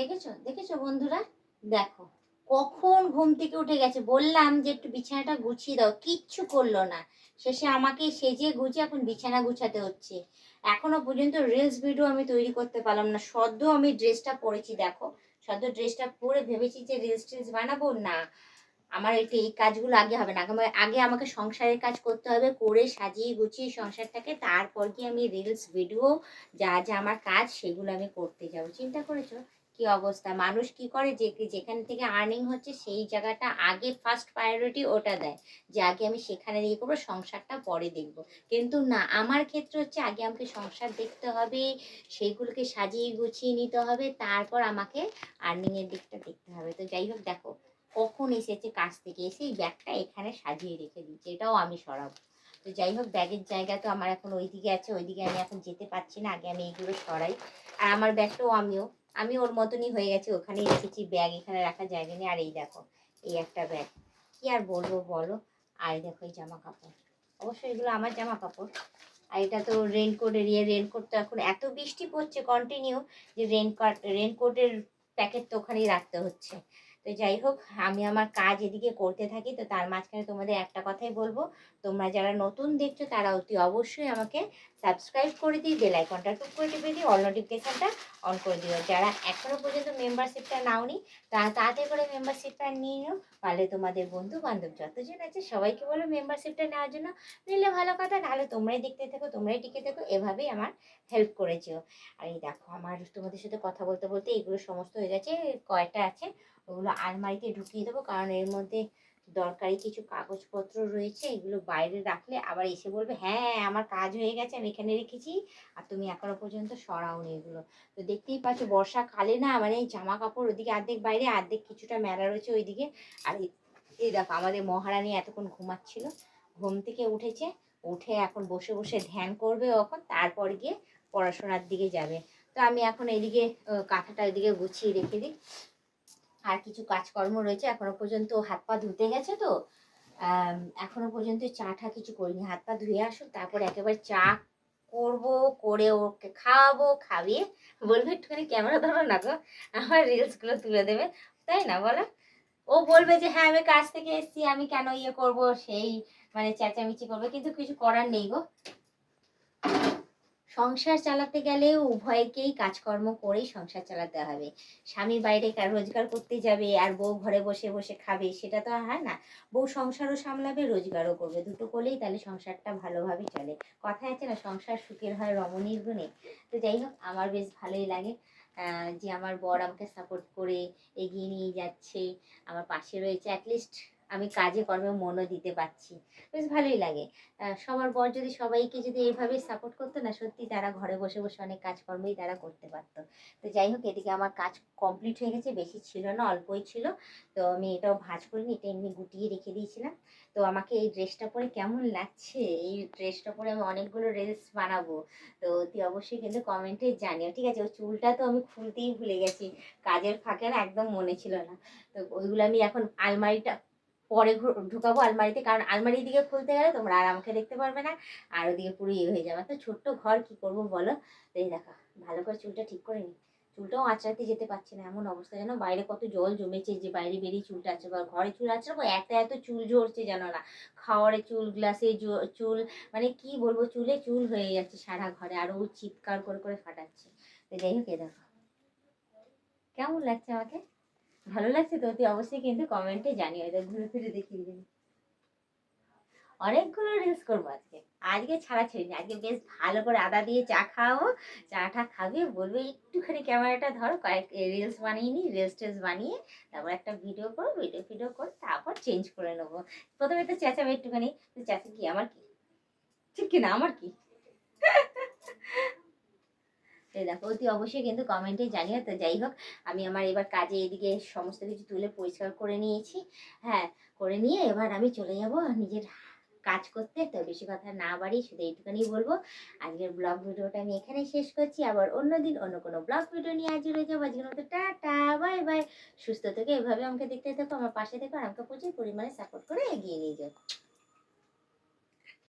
দেখেছ? দেখেছ বন্ধুরা? দেখো, কখন ঘুম থেকে উঠে গেছে? বললাম যে একটু বিছানাটা গুছিয়ে দাও, কিচ্ছু করল না। শেষে আমাকে সেজে গুছিয়ে এখন বিছানা গুছাতে হচ্ছে। এখনও পর্যন্ত রিলস ভিডিও আমি তৈরি করতে পারলাম না। সদ্য আমি ড্রেসটা পরেছি, দেখো। সদ্য ড্রেসটা পরে ভেবেছি যে রিলস টিলস বানাবো? না। আমার একটু এই কাজগুলো আগে হবে না। আগে- আগে আমাকে সংসারের কাজ করতে হবে, করে সাজিয়ে গুছিয়ে সংসারটাকে। তারপর কি আমি রিলস ভিডিও যা যা আমার কাজ, সেগুলো আমি করতে যাব। চিন্তা করেছ? কি অবস্থা? মানুষ কি করে যে, যেখান থেকে আর্নিং হচ্ছে সেই জায়গাটা আগে ফার্স্ট প্রায়োরিটি ওটা দেয়। যে, আগে আমি সেখানে দিয়ে করব, সংসারটা পরে দেখব। কিন্তু না, আমার ক্ষেত্রে হচ্ছে আগে আমাকে সংসার দেখতে হবে, সেইগুলোকে সাজিয়ে গুছিয়ে নিতে হবে, তারপর আমাকে আর্নিংয়ের দিকটা দেখতে হবে। তো যাই হোক, দেখো, কখন এসেছে, কাজ থেকে এসে এই ব্যাগটা এখানে সাজিয়ে রেখে দিচ্ছে এটাও আমি সরাবো। তো যাই হোক, ব্যাগের জায়গা তো আমার এখন ওইদিকে আছে, ওইদিকে আমি এখন যেতে পারছি না, আগে আমি এইগুলো সরাই। আর আমার ব্যাগটাও আমিও আমি ওর মতনই হয়ে গেছি ওখানে রেখেছি ব্যাগ এখানে রাখা জায়গা না আর এই দেখো, এই একটা ব্যাগ কি আর বলব বলো? আর দেখো এই জামা কাপড় অবশ্যই এগুলো আমার জামা কাপড় আর এটা তো রেনকোট এরিয়া রেনকোট তো এখন এত বৃষ্টি পড়ছে কন্টিনিউ যে রেনকোট রেনকোটের প্যাকেট তো ওখানেই রাখতে হচ্ছে। তো যাই হোক, আমি আমার কাজ এদিকে করতে থাকি, তো তার মাঝখানে তোমাদের একটা কথাই বলব। তোমরা যারা নতুন দেখছ, তারা অতি অবশ্যই আমাকে সাবস্ক্রাইব করে দিই বেল আইকনটা টুক করে টিপে দিই অল নোটিফিকেশানটা অন করে দিও। যারা এখনও পর্যন্ত মেম্বারশিপটা নাও নাওনি তারা তাড়াতাড়ি করে মেম্বারশিপটা নিয়ে নিও, পারলে তোমাদের বন্ধু বান্ধব যতজন আছে, সবাইকে বলো মেম্বারশিপটা নেওয়ার জন্য। নিলে ভালো কথা, নাহলে তোমরাই দেখতে থাকো, তোমরাই টিকে থাকো, এভাবেই আমার হেল্প করেছ আর এই দেখো, আমার তোমাদের সাথে কথা বলতে বলতে এগুলো সমস্ত হয়ে গেছে কয়টা আছে। ওগুলো আলমারিতে ঢুকিয়ে দেবো। কারণ এর মধ্যে দরকারি কিছু কাগজপত্র রয়েছে এগুলো বাইরে রাখলে আবার এসে বলবে হ্যাঁ আমার কাজ হয়ে গেছে আমি এখানে রেখেছি আর তুমি এখনও পর্যন্ত সরাওনি এগুলো। তো দেখতেই পাচ্ছ বর্ষাকালে না মানে এই জামা কাপড় ওদিকে অর্ধেক বাইরে অর্ধেক কিছুটা মেলা রয়েছে ওইদিকে। আর এই- দেখো আমাদের মহারানী এতক্ষণ ঘুমাচ্ছিল ঘুম থেকে উঠেছে উঠে এখন বসে বসে ধ্যান করবে এখন তারপর গিয়ে পড়াশোনার দিকে যাবে। তো আমি এখন এইদিকে আহ, কাঁথাটা এদিকে গুছিয়ে রেখে দিই। আর কিছু কাজকর্ম রয়েছে, এখনও পর্যন্ত হাত পা ধুতে গেছে তো। এখনও পর্যন্ত চা টা কিছু করিনি। হাত পা ধুয়ে আসুক, তারপর একেবারে চা করব, করে ওকে খাওয়াবো, খাইয়ে বলবে, একটুখানি ক্যামেরা ধরো না গো, আমার রিলসগুলো তুলে দেবে। তাই না বলো? ও বলবে যে হ্যাঁ আমি কাজ থেকে এসেছি, আমি কেন ইয়ে করব? সেই মানে চেঁচামেচি করবে, কিন্তু কিছু করার নেই গো। সংসার চালাতে গেলে উভয়কেই কাজকর্ম করেই সংসার চালাতে হবে। স্বামী বাইরে রোজগার করতে যাবে আর বউ ঘরে বসে বসে খাবে, সেটা তো হয় না। বউ সংসারও সামলাবে, রোজগারও করবে। দুটো করলেই তাহলে সংসারটা ভালোভাবে চলে। কথা আছে না, সংসার সুখের হয় রমণীর গুণে। তো যাই হোক, আমার বেশ ভালোই লাগে যে আমার বর আমাকে সাপোর্ট করে এগিয়ে নিয়ে যাচ্ছে। আমার পাশে রয়েছে অ্যাটলিস্ট আমি কাজে, কর্মে মনও দিতে পারছি। বেশ ভালোই লাগে। সবার বর যদি সবাইকে যদি এইভাবে সাপোর্ট করতো না, সত্যি তারা ঘরে বসে বসে অনেক কাজকর্মই তারা করতে পারতো। তো যাই হোক, এদিকে আমার কাজ কমপ্লিট হয়ে গেছে, বেশি ছিল না, অল্পই ছিল। তো আমি এটাও ভাঁজ করিনি এটা এমনি গুটিয়ে রেখে দিয়েছিলাম। তো আমাকে এই ড্রেসটা পরে কেমন লাগছে? এই ড্রেসটা পরে আমি অনেকগুলো রিলস বানাবো। তো তুই অবশ্যই কিন্তু কমেন্টে জানিও। ঠিক আছে ওই চুলটা তো আমি খুলতেই ভুলে গেছি। কাজের ফাঁকে একদম মনে ছিল না। তো ওইগুলো আমি এখন আলমারিটা পরে ঢুকাবো আলমারিতে। কারণ আলমারির দিকে খুলতে গেলে তোমরা আর আমাকে দেখতে পারবে না, আর ওদিকে পুরো ইয়ে হয়ে যাবে। তো ছোট্ট ঘর কি করব বলো? এই দেখো, ভালো করে চুলটা ঠিক করে নি চুলটাও আঁচড়াতে যেতে পারছি না, এমন অবস্থা যেন বাইরে কত জল জমেছে যে বাইরে বেরিয়ে চুলটা আঁচড়াবো। আর ঘরে চুল আছে আঁচড়াবো, এত এত চুল ঝরছে জানো না। খাওয়ারে চুল, গ্লাসে চুল মানে কি বলব, চুলে চুল হয়ে যাচ্ছে সারা ঘরে, আর ও চিৎকার করে করে ফাটাচ্ছে। তো যাই হোক, এ দেখো। কেমন লাগছে আমাকে? ভালো লাগছে তো? তুই অবশ্যই কিন্তু কমেন্টে জানিও এটা ঘুরে ফিরে দেখিয়ে দিবি অনেকগুলো রিলস করব আজকে। আজকে ছাড়া ছেড়ে আজকে বেশ ভালো করে আদা দিয়ে চা খাওয়াবো। চাটা খাবে, বলবে, একটুখানি ক্যামেরাটা ধরো, কয়েক রিলস বানিয়ে নিই রিলস টিলস বানিয়ে, তারপর একটা ভিডিও করো ভিডিও ফিডিও করে তারপর চেঞ্জ করে নেব। প্রথমে তো চেঁচাবে একটুখানি, তো চেঁচা কি? আমার কি? ঠিক কিনা? আমার কি? এই দেখো। অতি অবশ্যই কিন্তু কমেন্টে জানিও। তো যাই হোক, আমি আমার এবার কাজে এদিকে সমস্ত কিছু তুলে পরিষ্কার করে নিয়েছি। হ্যাঁ করে নিয়ে এবার আমি চলে যাব নিজের কাজ করতে। তো বেশি কথা না বাড়ি শুধু এইটুখানি বলব। আজকের ব্লগ ভিডিওটা আমি এখানে শেষ করছি। আবার অন্যদিন অন্য কোনো ব্লগ ভিডিও নিয়ে হাজির হয়ে যাব। আজকের মতো টাটা বাই বাই সুস্থ থেকে, এভাবে আমাকে দেখতে থাকো, আমার পাশে থেকো, আর আমাকে প্রচুর পরিমাণে সাপোর্ট করে এগিয়ে নিয়ে যাও।